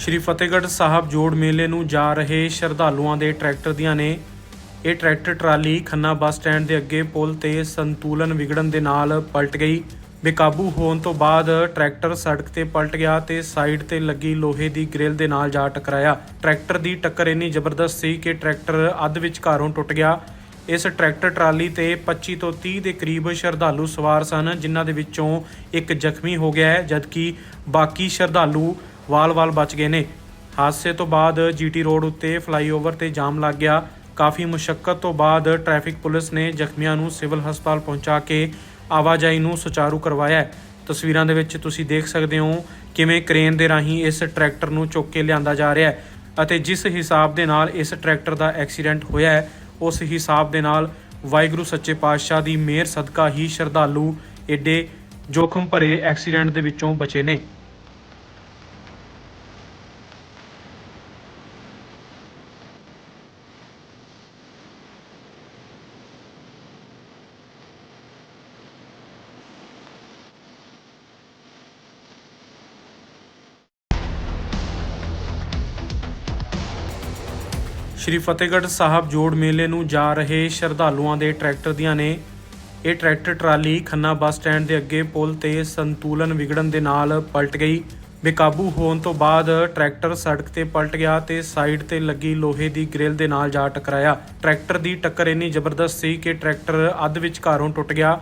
ਸ਼੍ਰੀ ਫਤਿਹਗੜ੍ਹ ਸਾਹਿਬ ਜੋੜ ਮੇਲੇ ਨੂੰ ਜਾ ਰਹੇ ਸ਼ਰਧਾਲੂਆਂ ਦੇ ਟਰੈਕਟਰ ਦੀਆਂ ਨੇ। ਇਹ tractor trolley Khanna bus stand ਦੇ ਅੱਗੇ ਪੁਲ ਤੇ ਸੰਤੁਲਨ ਵਿਗੜਨ ਦੇ ਨਾਲ ਪਲਟ ਗਈ। ਬੇਕਾਬੂ ਹੋਣ ਤੋਂ ਬਾਅਦ ਟਰੈਕਟਰ ਸੜਕ ਤੇ ਪਲਟ ਗਿਆ ਤੇ ਸਾਈਡ ਤੇ ਲੱਗੀ ਲੋਹੇ ਦੀ ਗ੍ਰਿਲ ਦੇ ਨਾਲ ਜਾ ਟਕਰਾਇਆ। ਟਰੈਕਟਰ ਦੀ ਟੱਕਰ ਇੰਨੀ ਜ਼ਬਰਦਸਤ ਸੀ ਕਿ ਟਰੈਕਟਰ ਅੱਧ ਵਿਚਕਾਰੋਂ ਟੁੱਟ ਗਿਆ। ਇਸ ਟਰੈਕਟਰ ਟਰਾਲੀ ਤੇ 25 ਤੋਂ 30 ਦੇ ਕਰੀਬ ਸ਼ਰਧਾਲੂ ਸਵਾਰ ਸਨ, ਜਿਨ੍ਹਾਂ ਦੇ ਵਿੱਚੋਂ ਇੱਕ ਜ਼ਖਮੀ ਹੋ ਗਿਆ ਹੈ, ਜਦਕਿ ਬਾਕੀ ਸ਼ਰਧਾਲੂ ਵਾਲ-ਵਾਲ ਬਚ ਗਏ ਨੇ। ਹਾਦਸੇ ਤੋਂ ਬਾਅਦ ਜੀਟੀ ਰੋਡ ਉੱਤੇ ਫਲਾਈਓਵਰ ਤੇ ਜਾਮ ਲੱਗ ਗਿਆ। ਕਾਫੀ ਮੁਸ਼ਕਲ ਤੋਂ ਬਾਅਦ ਟ੍ਰੈਫਿਕ ਪੁਲਿਸ ਨੇ ਜ਼ਖਮੀਆਂ ਨੂੰ ਸਿਵਲ ਹਸਪਤਾਲ ਪਹੁੰਚਾ ਕੇ ਆਵਾਜਾਈ ਨੂੰ ਸੁਚਾਰੂ ਕਰਵਾਇਆ ਤਸਵੀਰਾਂ ਦੇ ਵਿੱਚ ਤੁਸੀਂ ਦੇਖ ਸਕਦੇ ਹੋ ਕਿਵੇਂ ਕ੍ਰੇਨ ਦੇ ਰਾਹੀਂ ਇਸ ਟਰੈਕਟਰ ਨੂੰ ਚੁੱਕ ਕੇ ਲਿਆਂਦਾ ਜਾ ਰਿਹਾ ਹੈ ਅਤੇ ਜਿਸ ਹਿਸਾਬ ਦੇ ਨਾਲ ਇਸ ਟਰੈਕਟਰ ਦਾ ਐਕਸੀਡੈਂਟ ਹੋਇਆ ਹੈ, ਉਸ ਹਿਸਾਬ ਦੇ ਨਾਲ ਵਾਹਿਗੁਰੂ ਸੱਚੇ ਪਾਤਸ਼ਾਹ ਦੀ ਮਿਹਰ, ਸਦਕਾ ਹੀ ਸ਼ਰਧਾਲੂ ਏਡੇ ਜੋਖਮ ਭਰੇ ਐਕਸੀਡੈਂਟ ਦੇ ਵਿੱਚੋਂ ਬਚੇ ਨੇ। ਸ਼੍ਰੀ ਫਤਿਹਗੜ੍ਹ ਸਾਹਿਬ ਜੋੜ ਮੇਲੇ ਨੂੰ ਜਾ ਰਹੇ ਸ਼ਰਧਾਲੂਆਂ ਦੇ ਟਰੈਕਟਰ ਦੀਆਂ ਨੇ। ਇਹ tractor trolley Khanna bus stand ਦੇ ਅੱਗੇ ਪੁਲ ਤੇ ਸੰਤੁਲਨ ਵਿਗੜਨ ਦੇ ਨਾਲ ਪਲਟ ਗਈ। ਬੇਕਾਬੂ ਹੋਣ ਤੋਂ ਬਾਅਦ ਟਰੈਕਟਰ ਸੜਕ ਤੇ ਪਲਟ ਗਿਆ ਤੇ ਸਾਈਡ ਤੇ ਲੱਗੀ ਲੋਹੇ ਦੀ ਗ੍ਰਿਲ ਦੇ ਨਾਲ ਜਾ ਟਕਰਾਇਆ। ਟਰੈਕਟਰ ਦੀ ਟੱਕਰ ਇੰਨੀ ਜ਼ਬਰਦਸਤ ਸੀ ਕਿ ਟਰੈਕਟਰ ਅੱਧ ਵਿਚਕਾਰੋਂ ਟੁੱਟ ਗਿਆ।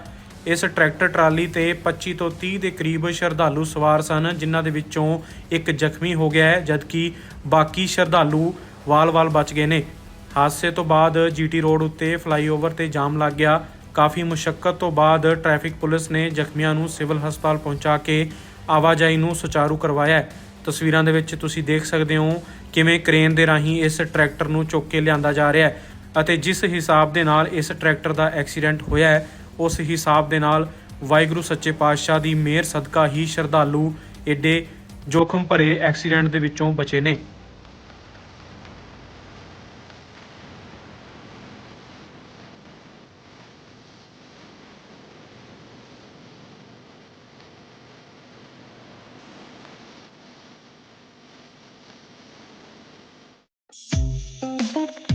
ਇਸ ਟਰੈਕਟਰ ਟਰਾਲੀ ਤੇ 25 ਤੋਂ 30 ਦੇ ਕਰੀਬ ਸ਼ਰਧਾਲੂ ਸਵਾਰ ਸਨ, ਜਿਨ੍ਹਾਂ ਦੇ ਵਿੱਚੋਂ ਇੱਕ ਜ਼ਖਮੀ ਹੋ ਗਿਆ ਹੈ, ਜਦਕਿ ਬਾਕੀ ਸ਼ਰਧਾਲੂ ਵਾਲ-ਵਾਲ ਬਚ ਗਏ ਨੇ। ਹਾਦਸੇ ਤੋਂ ਬਾਅਦ ਜੀਟੀ ਰੋਡ ਉੱਤੇ ਫਲਾਈਓਵਰ ਤੇ ਜਾਮ ਲੱਗ ਗਿਆ। ਕਾਫੀ ਮੁਸ਼ਕਲ ਤੋਂ ਬਾਅਦ ਟ੍ਰੈਫਿਕ ਪੁਲਿਸ ਨੇ ਜ਼ਖਮੀਆਂ ਨੂੰ ਸਿਵਲ ਹਸਪਤਾਲ ਪਹੁੰਚਾ ਕੇ ਆਵਾਜਾਈ ਨੂੰ ਸੁਚਾਰੂ ਕਰਵਾਇਆ ਤਸਵੀਰਾਂ ਦੇ ਵਿੱਚ ਤੁਸੀਂ ਦੇਖ ਸਕਦੇ ਹੋ ਕਿਵੇਂ ਕ੍ਰੇਨ ਦੇ ਰਾਹੀਂ ਇਸ ਟਰੈਕਟਰ ਨੂੰ ਚੁੱਕ ਕੇ ਲਿਆਂਦਾ ਜਾ ਰਿਹਾ ਹੈ ਅਤੇ ਜਿਸ ਹਿਸਾਬ ਦੇ ਨਾਲ ਇਸ ਟਰੈਕਟਰ ਦਾ ਐਕਸੀਡੈਂਟ ਹੋਇਆ ਹੈ, ਉਸ ਹਿਸਾਬ ਦੇ ਨਾਲ ਵਾਹਿਗੁਰੂ ਸੱਚੇ ਪਾਤਸ਼ਾਹ ਦੀ ਮਿਹਰ, ਸਦਕਾ ਹੀ ਸ਼ਰਧਾਲੂ ਏਡੇ ਜੋਖਮ ਭਰੇ ਐਕਸੀਡੈਂਟ ਦੇ ਵਿੱਚੋਂ ਬਚੇ ਨੇ। Perfect.